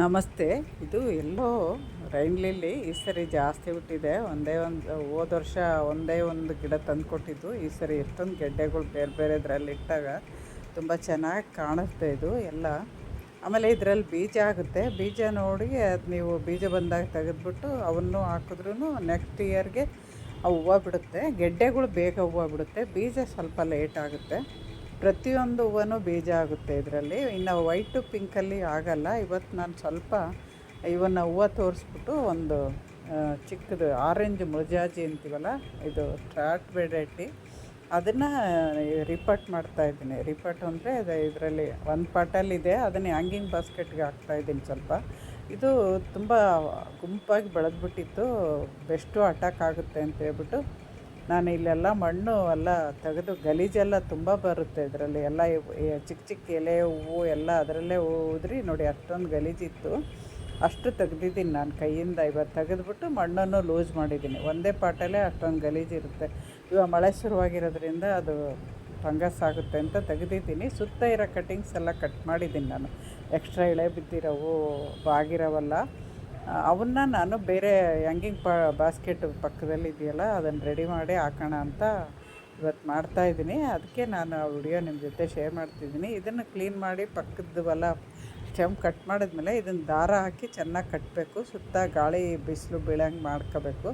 ನಮಸ್ತೆ. ಇದು ಎಲ್ಲೋ rain lily ಈ ಸರಿ ಜಾಸ್ತಿ ಬಿಟ್ಟಿದೆ ಒಂದೇ ಒಂದು, ಹೋದ ವರ್ಷ ಒಂದೇ ಒಂದು ಗಿಡ ತಂದು ಕೊಟ್ಟಿದ್ದು. ಈ ಸರಿ ಎಷ್ಟೊಂದು ಗೆಡ್ಡೆಗಳು ಬೇರೆ ಬೇರೆ ಇದರಲ್ಲಿ ಇಟ್ಟಾಗ ತುಂಬ ಚೆನ್ನಾಗಿ ಕಾಣುತ್ತೆ ಇದು ಎಲ್ಲ. ಆಮೇಲೆ ಇದರಲ್ಲಿ ಬೀಜ ಆಗುತ್ತೆ. ಬೀಜ ನೋಡಿ ಅದು ನೀವು ಬೀಜ ಬಂದಾಗ ತೆಗೆದ್ಬಿಟ್ಟು ಅವನ್ನು ಹಾಕಿದ್ರೂ ನೆಕ್ಸ್ಟ್ ಇಯರ್ಗೆ ಆ ಹೂವು ಬಿಡುತ್ತೆ. ಗೆಡ್ಡೆಗಳು ಬೇಗ ಹೂವು ಬಿಡುತ್ತೆ. ಬೀಜ ಸ್ವಲ್ಪ ಲೇಟ್ ಆಗುತ್ತೆ. ಪ್ರತಿಯೊಂದು ಹೂವನೂ ಬೀಜ ಆಗುತ್ತೆ ಇದರಲ್ಲಿ. ಇನ್ನು ವೈಟು ಪಿಂಕಲ್ಲಿ ಆಗಲ್ಲ. ಇವತ್ತು ನಾನು ಸ್ವಲ್ಪ ಇವನ್ನ ಹೂವು ತೋರಿಸ್ಬಿಟ್ಟು ಒಂದು ಚಿಕ್ಕದು ಆರೆಂಜ್ ಮುಳಜಾಜಿ ಅಂತೀವಲ್ಲ, ಇದು ಟ್ರಾಟ್ ವೆರೈಟಿ ಅದನ್ನು ರಿಪಟ್ ಮಾಡ್ತಾ ಇದ್ದೀನಿ. ರಿಪಟ್ ಅಂದರೆ ಅದು ಇದರಲ್ಲಿ ಒಂದು ಪಾಟಲ್ಲಿದೆ ಅದನ್ನು ಹ್ಯಾಂಗಿಂಗ್ ಬಾಸ್ಕೆಟ್ಗೆ ಹಾಕ್ತಾ ಇದ್ದೀನಿ ಸ್ವಲ್ಪ. ಇದು ತುಂಬ ಗುಂಪಾಗಿ ಬೆಳೆದ್ಬಿಟ್ಟಿತ್ತು. ಬೆಸ್ಟು ಅಟ್ಯಾಕ್ ಆಗುತ್ತೆ ಅಂತ ಹೇಳ್ಬಿಟ್ಟು ನಾನು ಇಲ್ಲೆಲ್ಲ ಮಣ್ಣು ಎಲ್ಲ ತೆಗೆದು ಗಲೀಜೆಲ್ಲ ತುಂಬ ಬರುತ್ತೆ ಇದರಲ್ಲಿ. ಎಲ್ಲ ಚಿಕ್ಕ ಚಿಕ್ಕ ಎಲೆ, ಹೂವು ಎಲ್ಲ ಅದರಲ್ಲೇ ಉದ್ರಿ ನೋಡಿ ಅಷ್ಟೊಂದು ಗಲೀಜಿತ್ತು. ಅಷ್ಟು ತೆಗೆದಿದ್ದೀನಿ ನಾನು ಕೈಯಿಂದ. ಇವತ್ತು ತೆಗೆದ್ಬಿಟ್ಟು ಮಣ್ಣನ್ನು ಲೂಸ್ ಮಾಡಿದ್ದೀನಿ. ಒಂದೇ ಪಾಟಲ್ಲೇ ಅಷ್ಟೊಂದು ಗಲೀಜಿರುತ್ತೆ. ಇವಾಗ ಮಳೆ ಶುರುವಾಗಿರೋದ್ರಿಂದ ಅದು ಫಂಗಸ್ ಆಗುತ್ತೆ ಅಂತ ತೆಗೆದಿದ್ದೀನಿ. ಸುತ್ತ ಇರೋ ಕಟಿಂಗ್ಸ್ ಎಲ್ಲ ಕಟ್ ಮಾಡಿದ್ದೀನಿ ನಾನು. ಎಕ್ಸ್ಟ್ರಾ ಎಳೆ ಬಿದ್ದಿರೋವು, ಬಾಗಿರೋವಲ್ಲ. ಅವನ್ನ ನಾನು ಬೇರೆ ಹ್ಯಾಂಗಿಂಗ್ ಪಾ, ಬಾಸ್ಕೆಟ್ ಪಕ್ಕದಲ್ಲಿ ಇದೆಯಲ್ಲ, ಅದನ್ನು ರೆಡಿ ಮಾಡಿ ಹಾಕೋಣ ಅಂತ ಇವತ್ತು ಮಾಡ್ತಾ ಇದ್ದೀನಿ. ಅದಕ್ಕೆ ನಾನು ಆ ವಿಡಿಯೋ ನಿಮ್ಮ ಜೊತೆ ಶೇರ್ ಮಾಡ್ತಿದ್ದೀನಿ. ಇದನ್ನು ಕ್ಲೀನ್ ಮಾಡಿ ಪಕ್ಕದವಲ್ಲ ಸ್ಟೆಮ್ ಕಟ್ ಮಾಡಿದ್ಮೇಲೆ ಇದನ್ನು ದಾರ ಹಾಕಿ ಚೆನ್ನಾಗಿ ಕಟ್ಟಬೇಕು ಸುತ್ತ ಗಾಳಿ ಬಿಸಿಲು ಬೀಳಂಗೆ ಮಾಡ್ಕೋಬೇಕು.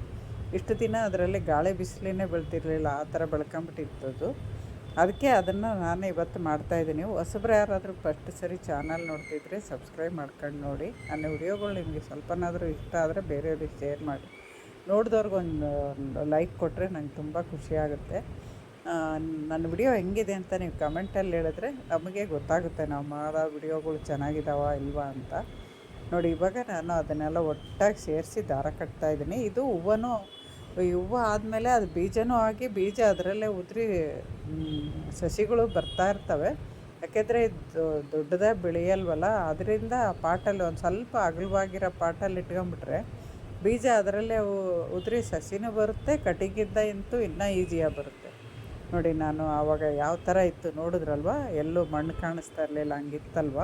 ಇಷ್ಟು ದಿನ ಅದರಲ್ಲಿ ಗಾಳಿ ಬಿಸಿಲಿನೇ ಬೀಳ್ತಿರ್ಲಿಲ್ಲ, ಆ ಥರ ಬೆಳ್ಕೊಂಬಿಟ್ಟಿರ್ತದು. ಅದಕ್ಕೆ ಅದನ್ನು ನಾನು ಇವತ್ತು ಮಾಡ್ತಾಯಿದ್ದೀನಿ ಹೊಸಬ್ರು ಯಾರಾದರೂ ಫಸ್ಟ್ ಸರಿ ಚಾನಲ್ ನೋಡ್ತಿದ್ರೆ ಸಬ್ಸ್ಕ್ರೈಬ್ ಮಾಡ್ಕೊಂಡು ನೋಡಿ. ನನ್ನ ವಿಡಿಯೋಗಳು ನಿಮಗೆ ಸ್ವಲ್ಪನಾದರೂ ಇಷ್ಟ ಆದರೆ ಬೇರೆಯವ್ರಿಗೆ ಶೇರ್ ಮಾಡಿ. ನೋಡಿದವ್ರಿಗೊಂದು ಲೈಕ್ ಕೊಟ್ಟರೆ ನಂಗೆ ತುಂಬ ಖುಷಿ ಆಗುತ್ತೆ. ನನ್ನ ವಿಡಿಯೋ ಹೆಂಗಿದೆ ಅಂತ ನೀವು ಕಮೆಂಟಲ್ಲಿ ಹೇಳಿದ್ರೆ ನಮಗೆ ಗೊತ್ತಾಗುತ್ತೆ ನಾವು ಮಾಡೋ ವಿಡಿಯೋಗಳು ಚೆನ್ನಾಗಿದ್ದಾವ ಇಲ್ವಾ ಅಂತ. ನೋಡಿ, ಇವಾಗ ನಾನು ಅದನ್ನೆಲ್ಲ ಒಟ್ಟಾಗಿ ಸೇರಿಸಿ ದಾರ ಕಟ್ತಾ ಇದ್ದೀನಿ. ಇದು ಹೂವನೂ ಈ ಹೂವು ಆದಮೇಲೆ ಅದು ಬೀಜನೂ ಆಗಿ ಬೀಜ ಅದರಲ್ಲೇ ಉದುರಿ ಸಸಿಗಳು ಬರ್ತಾ ಇರ್ತವೆ. ಯಾಕೆಂದರೆ ದೊಡ್ಡದೇ ಬೆಳೆಯಲ್ವಲ್ಲ ಅದರಿಂದ ಪಾಟಲ್ಲಿ ಒಂದು ಸ್ವಲ್ಪ ಅಗಲವಾಗಿರೋ ಪಾಟಲ್ಲಿ ಇಟ್ಕೊಂಬಿಟ್ರೆ ಬೀಜ ಅದರಲ್ಲೇ ಉದುರಿ ಸಸಿನೂ ಬರುತ್ತೆ ಕಟಿಗಿಂದ ಇಂತೂ ಇನ್ನೂ ಈಸಿಯಾಗಿ ಬರುತ್ತೆ. ನೋಡಿ, ನಾನು ಆವಾಗ ಯಾವ ಥರ ಇತ್ತು ನೋಡಿದ್ರಲ್ವ? ಎಲ್ಲೂ ಮಣ್ಣು ಕಾಣಿಸ್ತಾ ಇರಲಿಲ್ಲ, ಹಂಗಿತ್ತಲ್ವ?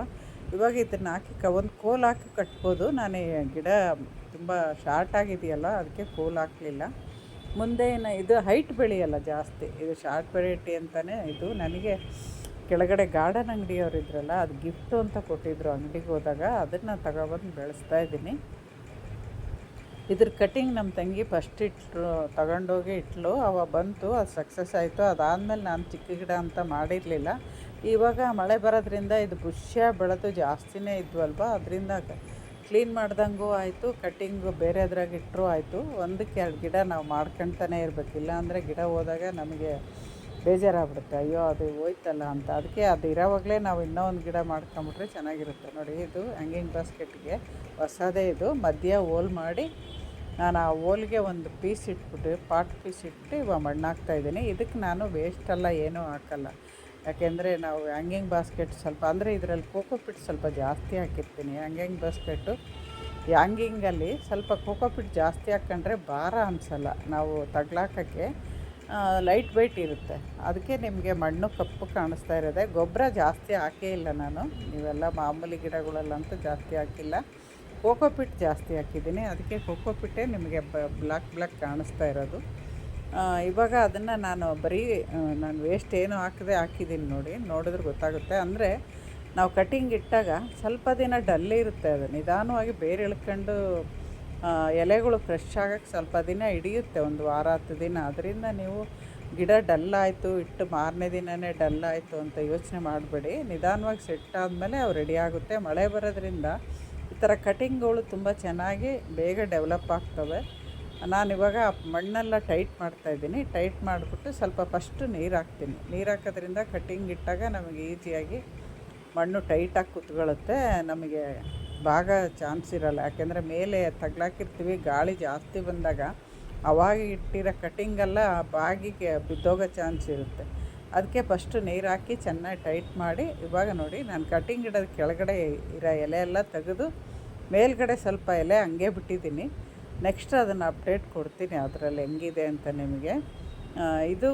ಇವಾಗ ಇದನ್ನು ಹಾಕಿ ಕ, ಒಂದು ಕೋಲ್ ಹಾಕಿ ಕಟ್ಬೋದು. ನಾನು ಗಿಡ ತುಂಬ ಶಾರ್ಟ್ ಆಗಿದೆಯಲ್ಲ, ಅದಕ್ಕೆ ಕೋಲ್ ಹಾಕಲಿಲ್ಲ. ಮುಂದೆ ಏನು ಇದು ಹೈಟ್ ಬೆಳೆಯಲ್ಲ ಜಾಸ್ತಿ. ಇದು ಶಾರ್ಟ್ ವೆರೈಟಿ ಅಂತಲೇ ಇದು. ನನಗೆ ಕೆಳಗಡೆ ಗಾರ್ಡನ್ ಅಂಗಡಿಯವ್ರು ಇದ್ರಲ್ಲ, ಅದು ಗಿಫ್ಟು ಅಂತ ಕೊಟ್ಟಿದ್ರು ಅಂಗಡಿಗೆ ಹೋದಾಗ, ಅದನ್ನು ತಗೊಬಂದು ಬೆಳೆಸ್ತಾ ಇದ್ದೀನಿ. ಇದ್ರ ಕಟಿಂಗ್ ನಮ್ಮ ತಂಗಿ ಫಸ್ಟ್ ಇಟ್ರು ತಗೊಂಡೋಗಿ ಇಟ್ಲು. ಅವ ಬಂತು, ಅದು ಸಕ್ಸಸ್ ಆಯಿತು. ಅದಾದಮೇಲೆ ನಾನು ಚಿಕ್ಕ ಗಿಡ ಅಂತ ಮಾಡಿರಲಿಲ್ಲ. ಇವಾಗ ಮಳೆ ಬರೋದ್ರಿಂದ ಇದು ಬುಷ್ಯ ಬೆಳೆದು ಜಾಸ್ತಿನೇ ಇದ್ವಲ್ವ? ಅದರಿಂದ ಕ್ಲೀನ್ ಮಾಡ್ದಂಗೂ ಆಯಿತು, ಕಟ್ಟಿಂಗು ಬೇರೆದ್ರಾಗ ಇಟ್ಟರೂ ಆಯಿತು. ಒಂದಕ್ಕೆ ಎರಡು ಗಿಡ ನಾವು ಮಾಡ್ಕೊಳ್ತಾನೆ ಇರಬೇಕು. ಇಲ್ಲಾಂದರೆ ಗಿಡ ಹೋದಾಗ ನಮಗೆ ಬೇಜಾರಾಗ್ಬಿಡುತ್ತೆ. ಅಯ್ಯೋ, ಅದು ಹೋಯ್ತಲ್ಲ ಅಂತ. ಅದಕ್ಕೆ ಅದು ಇರೋವಾಗಲೇ ನಾವು ಇನ್ನೂ ಒಂದು ಗಿಡ ಮಾಡ್ಕೊಂಬಿಟ್ರೆ ಚೆನ್ನಾಗಿರುತ್ತೆ. ನೋಡಿ, ಇದು ಹ್ಯಾಂಗಿಂಗ್ ಬಾಸ್ಕೆಟ್ಗೆ ಹೊಸದೇ ಇದು. ಮಧ್ಯ ಹೋಲ್ ಮಾಡಿ ನಾನು ಆ ಹೋಲ್ಗೆ ಒಂದು ಪೀಸ್ ಇಟ್ಬಿಟ್ಟು, ಪಾಟ್ ಪೀಸ್ ಇಟ್ಟು ಇವಾಗ ಮಣ್ಣು ಹಾಕ್ತಾ ಇದ್ದೀನಿ. ಇದಕ್ಕೆ ನಾನು ವೇಸ್ಟೆಲ್ಲ ಏನೂ ಹಾಕಲ್ಲ. ಯಾಕೆಂದರೆ ನಾವು ಹ್ಯಾಂಗಿಂಗ್ ಬಾಸ್ಕೆಟ್ ಸ್ವಲ್ಪ, ಅಂದರೆ ಇದರಲ್ಲಿ ಕೋಕೋ ಪಿಟ್ ಸ್ವಲ್ಪ ಜಾಸ್ತಿ ಹಾಕಿರ್ತೀನಿ. ಹ್ಯಾಂಗಿಂಗ್ ಬಾಸ್ಕೆಟು, ಹ್ಯಾಂಗಿಂಗಲ್ಲಿ ಸ್ವಲ್ಪ ಕೋಕೋ ಪಿಟ್ ಜಾಸ್ತಿ ಹಾಕ್ಕೊಂಡ್ರೆ ಭಾರ ಅನಿಸಲ್ಲ. ನಾವು ತಗ್ಲಾಕೋಕ್ಕೆ ಲೈಟ್ ವೆಯ್ಟ್ ಇರುತ್ತೆ. ಅದಕ್ಕೆ ನಿಮಗೆ ಮಣ್ಣು ಕಪ್ಪು ಕಾಣಿಸ್ತಾ ಇರೋದೆ. ಗೊಬ್ಬರ ಜಾಸ್ತಿ ಹಾಕೇ ಇಲ್ಲ ನಾನು. ನೀವೆಲ್ಲ ಮಾಮೂಲಿ ಗಿಡಗಳಲ್ಲಂತೂ ಜಾಸ್ತಿ ಹಾಕಿಲ್ಲ. ಕೋಕೋ ಪಿಟ್ ಜಾಸ್ತಿ ಹಾಕಿದ್ದೀನಿ. ಅದಕ್ಕೆ ಕೋಕೋ ಪಿಟ್ಟೇ ನಿಮಗೆ ಬ್ಲ್ಯಾಕ್ ಬ್ಲಾಕ್ ಕಾಣಿಸ್ತಾ ಇರೋದು. ಇವಾಗ ಅದನ್ನು ನಾನು ಬರೀ ನಾನು ವೇಸ್ಟ್ ಏನು ಹಾಕದೆ ಹಾಕಿದ್ದೀನಿ ನೋಡಿ, ನೋಡಿದ್ರೆ ಗೊತ್ತಾಗುತ್ತೆ. ಅಂದರೆ ನಾವು ಕಟಿಂಗ್ ಇಟ್ಟಾಗ ಸ್ವಲ್ಪ ದಿನ ಡಲ್ಲೇ ಇರುತ್ತೆ ಅದು. ನಿಧಾನವಾಗಿ ಬೇರೆ ಇಳ್ಕೊಂಡು ಎಲೆಗಳು ಫ್ರೆಶ್ ಆಗೋಕ್ಕೆ ಸ್ವಲ್ಪ ದಿನ ಹಿಡಿಯುತ್ತೆ. ಒಂದು ವಾರ, ಹತ್ತು ದಿನ. ಅದರಿಂದ ನೀವು ಗಿಡ ಡಲ್ ಆಯಿತು, ಇಟ್ಟು ಮಾರನೇ ದಿನವೇ ಡಲ್ ಆಯಿತು ಅಂತ ಯೋಚನೆ ಮಾಡಬೇಡಿ. ನಿಧಾನವಾಗಿ ಸೆಟ್ ಆದಮೇಲೆ ಅವು ರೆಡಿ ಆಗುತ್ತೆ. ಮಳೆ ಬರೋದ್ರಿಂದ ಈ ಥರ ಕಟಿಂಗ್ಗಳು ತುಂಬ ಚೆನ್ನಾಗಿ ಬೇಗ ಡೆವಲಪ್ ಆಗ್ತವೆ. ನಾನಿವಾಗ ಮಣ್ಣೆಲ್ಲ ಟೈಟ್ ಮಾಡ್ತಾಯಿದ್ದೀನಿ ಟೈಟ್ ಮಾಡಿಬಿಟ್ಟು ಸ್ವಲ್ಪ ಫಸ್ಟು ನೀರು ಹಾಕ್ತೀನಿ. ನೀರು ಹಾಕೋದ್ರಿಂದ ಕಟ್ಟಿಂಗ್ ಇಟ್ಟಾಗ ನಮಗೆ ಈಸಿಯಾಗಿ ಮಣ್ಣು ಟೈಟಾಗಿ ಕುತ್ಕೊಳ್ಳುತ್ತೆ. ನಮಗೆ ಭಾಗ ಚಾನ್ಸ್ ಇರಲ್ಲ. ಯಾಕೆಂದರೆ ಮೇಲೆ ತಗ್ಲಾಕಿರ್ತೀವಿ, ಗಾಳಿ ಜಾಸ್ತಿ ಬಂದಾಗ ಅವಾಗ ಇಟ್ಟಿರೋ ಕಟ್ಟಿಂಗೆಲ್ಲ ಬಾಗಿಗೆ ಬಿದ್ದೋಗೋ ಚಾನ್ಸ್ ಇರುತ್ತೆ. ಅದಕ್ಕೆ ಫಸ್ಟು ನೀರು ಹಾಕಿ ಚೆನ್ನಾಗಿ ಟೈಟ್ ಮಾಡಿ, ಇವಾಗ ನೋಡಿ ನಾನು ಕಟ್ಟಿಂಗ್ ಇಡೋದು ಕೆಳಗಡೆ ಇರೋ ಎಲೆ ಎಲ್ಲ ತೆಗೆದು ಮೇಲ್ಗಡೆ ಸ್ವಲ್ಪ ಎಲೆ ಹಂಗೆ ಬಿಟ್ಟಿದ್ದೀನಿ. ನೆಕ್ಸ್ಟ್ ಅದನ್ನು ಅಪ್ಡೇಟ್ ಕೊಡ್ತೀನಿ ಅದರಲ್ಲಿ ಹೆಂಗಿದೆ ಅಂತ ನಿಮಗೆ. ಇದು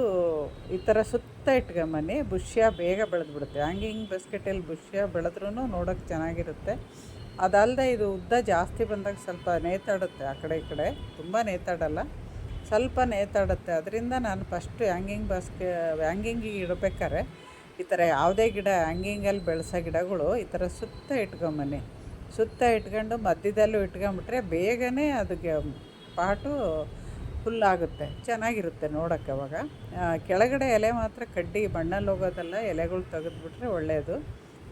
ಈ ಥರ ಸುತ್ತ ಇಟ್ಕೊಂಬನ್ನಿ, ಬುಷ್ಯ ಬೇಗ ಬೆಳೆದ್ಬಿಡುತ್ತೆ. ಹ್ಯಾಂಗಿಂಗ್ ಬಾಸ್ಕೆಟಲ್ಲಿ ಬುಷ್ಯ ಬೆಳೆದ್ರೂ ನೋಡೋಕ್ಕೆ ಚೆನ್ನಾಗಿರುತ್ತೆ. ಅದಲ್ಲದೆ ಇದು ಉದ್ದ ಜಾಸ್ತಿ ಬಂದಾಗ ಸ್ವಲ್ಪ ನೇತಾಡುತ್ತೆ ಆ ಕಡೆ ಈ ಕಡೆ. ತುಂಬ ನೇತಾಡಲ್ಲ. ಸ್ವಲ್ಪ ನೇತಾಡುತ್ತೆ. ಅದರಿಂದ ನಾನು ಫಸ್ಟು ಹ್ಯಾಂಗಿಂಗ್ ಬಾಸ್ಕೆ ಹ್ಯಾಂಗಿಂಗಿಗೆ ಇಡಬೇಕಾರೆ ಈ ಥರ ಯಾವುದೇ ಗಿಡ ಹ್ಯಾಂಗಿಂಗಲ್ಲಿ ಬೆಳೆಸೋ ಗಿಡಗಳು ಈ ಥರ ಸುತ್ತ ಇಟ್ಕೊಂಬನ್ನಿ. ಸುತ್ತ ಇಟ್ಕೊಂಡು ಮಧ್ಯದಲ್ಲೂ ಇಟ್ಕೊಂಬಿಟ್ರೆ ಬೇಗನೆ ಅದಕ್ಕೆ ಪಾಟು ಫುಲ್ ಆಗುತ್ತೆ. ಚೆನ್ನಾಗಿರುತ್ತೆ ನೋಡೋಕ್ಕೆ ಅವಾಗ. ಕೆಳಗಡೆ ಎಲೆ ಮಾತ್ರ ಕಡ್ಡಿ ಬಣ್ಣಲ್ಲಿ ಹೋಗೋದಲ್ಲ, ಎಲೆಗಳು ತೆಗೆದುಬಿಟ್ರೆ ಒಳ್ಳೆಯದು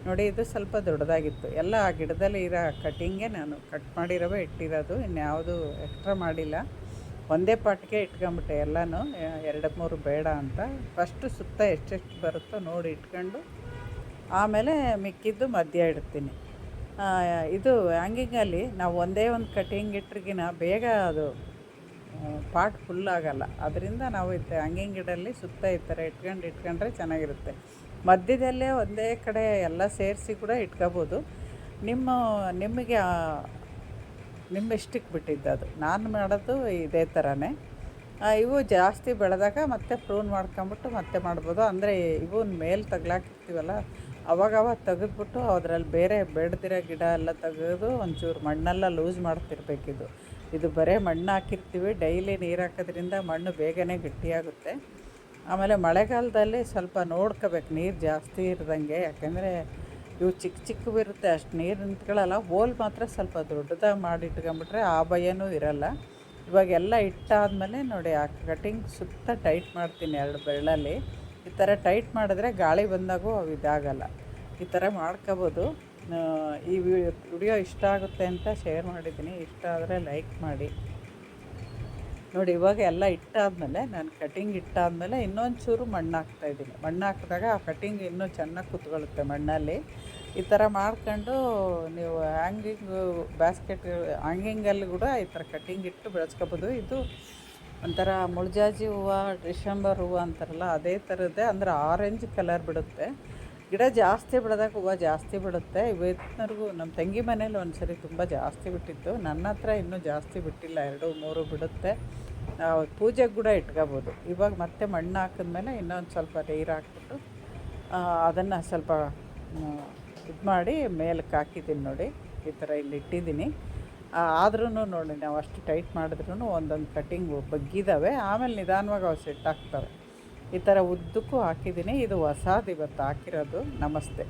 ನೋಡಿ, ಇದು ಸ್ವಲ್ಪ ದೊಡ್ಡದಾಗಿತ್ತು. ಎಲ್ಲ ಆ ಗಿಡದಲ್ಲಿ ಇರೋ ಕಟ್ಟಿಂಗೆ ನಾನು ಕಟ್ ಮಾಡಿರೋವೇ ಇಟ್ಟಿರೋದು. ಇನ್ಯಾವುದು ಎಕ್ಸ್ಟ್ರಾ ಮಾಡಿಲ್ಲ. ಒಂದೇ ಪಾಟ್ಗೆ ಇಟ್ಕೊಂಬಿಟ್ಟೆ ಎಲ್ಲನೂ. ಎರಡು, ಮೂರು ಬೇಡ ಅಂತ. ಫಸ್ಟು ಸುತ್ತ ಎಷ್ಟೆಷ್ಟು ಬರುತ್ತೋ ನೋಡಿ ಇಟ್ಕೊಂಡು ಆಮೇಲೆ ಮಿಕ್ಕಿದ್ದು ಮಧ್ಯ ಇಡ್ತೀನಿ. ಇದು ಹ್ಯಾಂಗಿಂಗಲ್ಲಿ ನಾವು ಒಂದೇ ಒಂದು ಕಟ್ಟಿಂಗ್ ಇಟ್ರಿಗಿನ ಬೇಗ ಅದು ಪಾಟ್ ಫುಲ್ ಆಗೋಲ್ಲ. ಅದರಿಂದ ನಾವು ಇದು ಹ್ಯಾಂಗಿಂಗ್ ಗಿಡಲ್ಲಿ ಸುತ್ತ ಈ ಥರ ಇಟ್ಕೊಂಡು, ಇಟ್ಕೊಂಡ್ರೆ ಚೆನ್ನಾಗಿರುತ್ತೆ. ಮಧ್ಯದಲ್ಲೇ ಒಂದೇ ಕಡೆ ಎಲ್ಲ ಸೇರಿಸಿ ಕೂಡ ಇಟ್ಕೋಬೋದು. ನಿಮ್ಮ, ನಿಮಗೆ ನಿಮ್ಮ ಇಷ್ಟಕ್ಕೆ ಬಿಟ್ಟಿದ್ದು ಅದು. ನಾನು ಮಾಡೋದು ಇದೇ ಥರನೇ. ಇವು ಜಾಸ್ತಿ ಬೆಳೆದಾಗ ಮತ್ತೆ ಪ್ರೂನ್ ಮಾಡ್ಕೊಂಬಿಟ್ಟು ಮತ್ತೆ ಮಾಡ್ಬೋದು. ಅಂದರೆ ಇವನ್ನ ಮೇಲೆ ತಗ್ಲಾಕಿರ್ತೀವಲ್ಲ ಅವಾಗವಾಗ ತೆಗೆದ್ಬಿಟ್ಟು ಅದರಲ್ಲಿ ಬೇರೆ ಬೆಳೆದಿರೋ ಗಿಡ ಎಲ್ಲ ತೆಗೆದು ಒಂಚೂರು ಮಣ್ಣೆಲ್ಲ ಲೂಸ್ ಮಾಡ್ತಿರ್ಬೇಕಿದು. ಇದು ಬರೀ ಮಣ್ಣು ಹಾಕಿರ್ತೀವಿ, ಡೈಲಿ ನೀರು ಹಾಕೋದ್ರಿಂದ ಮಣ್ಣು ಬೇಗನೆ ಗಟ್ಟಿಯಾಗುತ್ತೆ. ಆಮೇಲೆ ಮಳೆಗಾಲದಲ್ಲಿ ಸ್ವಲ್ಪ ನೋಡ್ಕೋಬೇಕು, ನೀರು ಜಾಸ್ತಿ ಇರ್ದಂಗೆ. ಯಾಕೆಂದರೆ ಇವು ಚಿಕ್ಕ ಚಿಕ್ಕವು ಇರುತ್ತೆ, ಅಷ್ಟು ನೀರು ನಿಂತ್ಕೊಳ್ಳಲ್ಲ. ಹೋಲ್ ಮಾತ್ರ ಸ್ವಲ್ಪ ದೊಡ್ಡದಾಗಿ ಮಾಡಿ ಇಟ್ಕೊಂಬಿಟ್ರೆ ಆ ಭಯನೂ ಇರಲ್ಲ. ಇವಾಗೆಲ್ಲ ಇಟ್ಟಾದಮೇಲೆ ನೋಡಿ, ಆ ಕಟಿಂಗ್ ಸುತ್ತ ಟೈಟ್ ಮಾಡ್ತೀನಿ ಎರಡು ಬೆರಳಲ್ಲಿ. ಈ ಥರ ಟೈಟ್ ಮಾಡಿದ್ರೆ ಗಾಳಿ ಬಂದಾಗೂ ಅವು ಇದಾಗಲ್ಲ. ಈ ಥರ ಮಾಡ್ಕೋಬೋದು. ಈ ವಿಡಿಯೋ ಇಷ್ಟ ಆಗುತ್ತೆ ಅಂತ ಶೇರ್ ಮಾಡಿದ್ದೀನಿ. ಇಷ್ಟ ಆದರೆ ಲೈಕ್ ಮಾಡಿ. ನೋಡಿ, ಇವಾಗ ಎಲ್ಲ ಇಟ್ಟಾದಮೇಲೆ, ನಾನು ಕಟಿಂಗ್ ಇಟ್ಟಾದಮೇಲೆ ಇನ್ನೊಂದು ಚೂರು ಮಣ್ಣು ಹಾಕ್ತಾಯಿದ್ದೀನಿ ಮಣ್ಣು ಹಾಕಿದಾಗ ಆ ಕಟಿಂಗ್ ಇನ್ನೂ ಚೆನ್ನಾಗಿ ಕೂತ್ಕೊಳ್ಳುತ್ತೆ ಮಣ್ಣಲ್ಲಿ. ಈ ಥರ ಮಾಡ್ಕೊಂಡು ನೀವು ಹ್ಯಾಂಗಿಂಗ್, ಬ್ಯಾಸ್ಕೆಟ್, ಹ್ಯಾಂಗಿಂಗಲ್ಲಿ ಕೂಡ ಈ ಥರ ಕಟಿಂಗ್ ಇಟ್ಟು ಬೆಳೆಸ್ಕೋಬೋದು. ಇದು ಒಂಥರ ಮುಳ್ಜಾಜಿ ಹೂವು, ಡಿಸೆಂಬರ್ ಹೂವು ಅಂತಾರಲ್ಲ, ಅದೇ ಥರದ್ದೇ, ಅಂದರೆ ಆರೆಂಜ್ ಕಲರ್ ಬಿಡುತ್ತೆ. ಗಿಡ ಜಾಸ್ತಿ ಬೆಳೆದಾಗ ಹೂವು ಜಾಸ್ತಿ ಬಿಡುತ್ತೆ. ಇವತ್ತಿನವರೆಗೂ ನಮ್ಮ ತಂಗಿ ಮನೇಲಿ ಒಂದು ಸರಿ ತುಂಬ ಜಾಸ್ತಿ ಬಿಟ್ಟಿತ್ತು. ನನ್ನ ಹತ್ರ ಇನ್ನೂ ಜಾಸ್ತಿ ಬಿಟ್ಟಿಲ್ಲ, ಎರಡು, ಮೂರು ಬಿಡುತ್ತೆ. ಪೂಜೆಗೆ ಕೂಡ ಇಟ್ಕೋಬೋದು. ಇವಾಗ ಮತ್ತೆ ಮಣ್ಣು ಹಾಕಿದ್ಮೇಲೆ ಇನ್ನೊಂದು ಸ್ವಲ್ಪ ನೀರು ಹಾಕ್ಬಿಟ್ಟು ಅದನ್ನು ಸ್ವಲ್ಪ ಇದು ಮಾಡಿ ಮೇಲಕ್ಕೆ ಹಾಕಿದ್ದೀನಿ ನೋಡಿ. ಈ ಥರ ಇಲ್ಲಿ ಇಟ್ಟಿದ್ದೀನಿ. ಆದ್ರೂ ನೋಡಿ, ನಾವು ಅಷ್ಟು ಟೈಟ್ ಮಾಡಿದ್ರೂ ಒಂದೊಂದು ಕಟ್ಟಿಂಗು ಬಗ್ಗಿದಾವೆ. ಆಮೇಲೆ ನಿಧಾನವಾಗಿ ಅವು ಸೆಟ್ ಆಗ್ತವೆ. ಈ ಥರ ಉದ್ದಕ್ಕೂ ಹಾಕಿದ್ದೀನಿ. ಇದು ಹೊಸಾದು ಇವತ್ತು ಹಾಕಿರೋದು. ನಮಸ್ತೆ.